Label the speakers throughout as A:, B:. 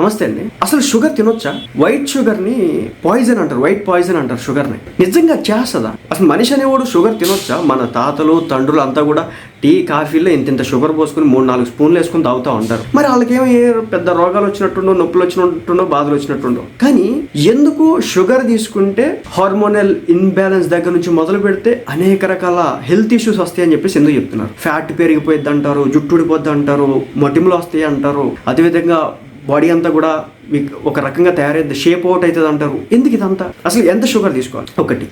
A: నమస్తే అండి. అసలు షుగర్ తినొచ్చా? వైట్ షుగర్ని పాయిజన్ అంటారు వైట్ పాయిజన్ అంటారు షుగర్ని నిజంగా చేస్తుందా? అసలు మనిషి అనేవాడు షుగర్ తినొచ్చా? మన తాతలు తండ్రులు అంతా కూడా టీ కాఫీలో ఇంత ఇంత షుగర్ పోసుకుని మూడు నాలుగు స్పూన్లు వేసుకుని తాగుతూ ఉంటారు. మరి వాళ్ళకేమో ఏ పెద్ద రోగాలు వచ్చినట్టుండో నొప్పులు వచ్చినట్టుండో బాధలు వచ్చినట్టుండో? కానీ ఎందుకు షుగర్ తీసుకుంటే హార్మోనల్ ఇన్బ్యాలెన్స్ దగ్గర నుంచి మొదలు పెడితే అనేక రకాల హెల్త్ ఇష్యూస్ వస్తాయి అని చెప్పేసి ఎందుకు చెప్తున్నారు? ఫ్యాట్ పెరిగిపోయింది అంటారు జుట్టు ఊడిపోద్ది అంటారు మొటిమలు వస్తాయి అంటారు అదేవిధంగా బాడీ అంతా కూడా మీకు ఒక రకంగా తయారైంది షేప్ అవుట్ అవుతుంది అంటారు. ఎందుకు ఇదంతా? అసలు ఎంత షుగర్ తీసుకోవాలి? ఒకటి.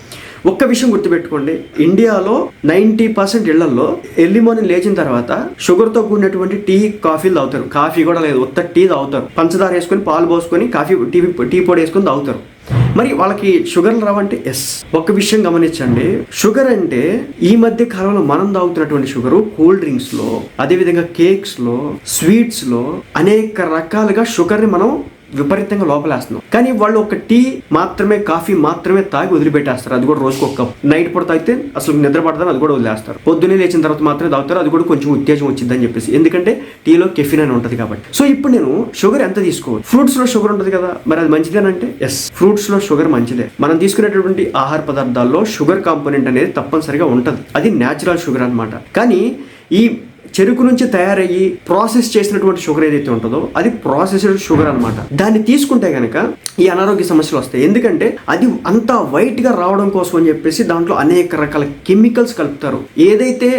A: ఒక్క విషయం గుర్తుపెట్టుకోండి. ఇండియాలో నైంటీ పర్సెంట్ ఇళ్ళలో ఎర్లీ మార్నింగ్ లేచిన తర్వాత షుగర్తో కూడినటువంటి టీ కాఫీలు తాగుతారు. కాఫీ కూడా లేదు ఉత్త టీ తాగుతారు. పంచదార వేసుకొని పాలు పోసుకొని కాఫీ టీ టీ పొడి వేసుకొని తాగుతారు. మరి వాళ్ళకి షుగర్లు రావంటే ఎస్. ఒక విషయం గమనించండి. షుగర్ అంటే ఈ మధ్య కాలంలో మనం తాగుతున్నటువంటి షుగర్ కూల్ డ్రింక్స్లో అదేవిధంగా కేక్స్లో స్వీట్స్లో అనేక రకాలుగా షుగర్ని మనం విపరీతంగా లోపలేస్తున్నాం. కానీ వాళ్ళు ఒక టీ మాత్రమే కాఫీ మాత్రమే తాగి వదిలిపెట్టేస్తారు. అది కూడా రోజుకు ఒక కప్ నైట్ పూట తాగితే అసలు నిద్ర పడదని అది కూడా వదిలేస్తారు. పొద్దునే లేచిన తర్వాత మాత్రమే తాగుతారు అది కూడా కొంచెం ఉత్తేజం వచ్చిందని చెప్పేసి. ఎందుకంటే టీలో కెఫిన్ అని ఉంటుంది కాబట్టి. సో ఇప్పుడు నేను షుగర్ ఎంత తీసుకోవచ్చు ఫ్రూట్స్లో షుగర్ ఉంటుంది కదా మరి అది మంచిదేనంటే? ఎస్ ఫ్రూట్స్లో షుగర్ మంచిదే. మనం తీసుకునేటటువంటి ఆహార పదార్థాల్లో షుగర్ కాంపోనెంట్ అనేది తప్పనిసరిగా ఉంటుంది. అది న్యాచురల్ షుగర్ అన్నమాట. కానీ ఈ చెరుకు నుంచి తయారయ్యి ప్రాసెస్ చేసినటువంటి షుగర్ ఏదైతే ఉంటుందో అది ప్రాసెస్డ్ షుగర్ అనమాట దాన్ని తీసుకుంటే కనుక ఈ అనారోగ్య సమస్యలు వస్తాయి. ఎందుకంటే అది అంత వైట్గా రావడం కోసం అని చెప్పేసి దాంట్లో అనేక రకాల కెమికల్స్ కలుపుతారు. ఏదైతే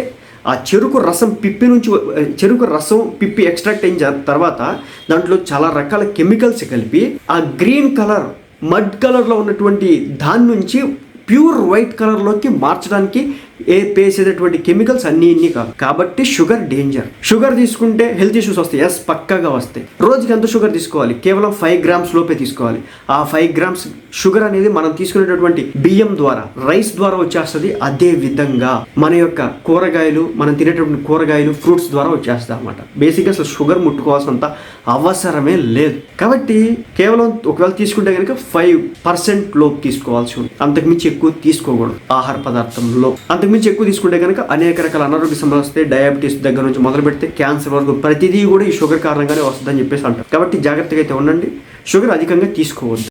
A: ఆ చెరుకు రసం పిప్పి నుంచి చెరుకు రసం పిప్పి ఎక్స్ట్రాక్ట్ అయిన తర్వాత దాంట్లో చాలా రకాల కెమికల్స్ కలిపి ఆ గ్రీన్ కలర్ మడ్ కలర్లో ఉన్నటువంటి దాని నుంచి ప్యూర్ వైట్ కలర్లోకి మార్చడానికి ఏ పేసేటటువంటి కెమికల్స్ అన్ని ఇన్ని కాదు కాబట్టి షుగర్ డేంజర్. షుగర్ తీసుకుంటే హెల్త్ ఇష్యూస్ వస్తాయి. ఎస్ పక్కాగా వస్తాయి. రోజుకి ఎంత షుగర్ తీసుకోవాలి? కేవలం ఫైవ్ గ్రామ్స్ లోపే తీసుకోవాలి. ఆ ఫైవ్ గ్రామ్స్ షుగర్ అనేది మనం తీసుకునేటటువంటి బియ్యం ద్వారా రైస్ ద్వారా వచ్చేస్తుంది. అదే విధంగా మన యొక్క కూరగాయలు మనం తినేటటువంటి కూరగాయలు ఫ్రూట్స్ ద్వారా వచ్చేస్తుంది అనమాట బేసిక్గా అసలు షుగర్ ముట్టుకోవాల్సినంత అవసరమే లేదు. కాబట్టి కేవలం ఒకవేళ తీసుకుంటే కనుక ఫైవ్ పర్సెంట్ లోపు తీసుకోవాల్సి ఉంది అంతకుమించి ఎక్కువ తీసుకోకూడదు. ఆహార పదార్థంలో. అంతకుమించి ఎక్కువ తీసుకుంటే కనుక అనేక రకాల అనారోగ్య సమస్యలు వస్తాయి. డయాబెటీస్ దగ్గర నుంచి మొదలు పెడితే క్యాన్సర్ వరకు ప్రతిదీ కూడా ఈ షుగర్ కారణంగానే వస్తుందని చెప్పేసి అంటారు. కాబట్టి జాగ్రత్తగా అయితే ఉండండి. షుగర్ అధికంగా తీసుకోవద్దు.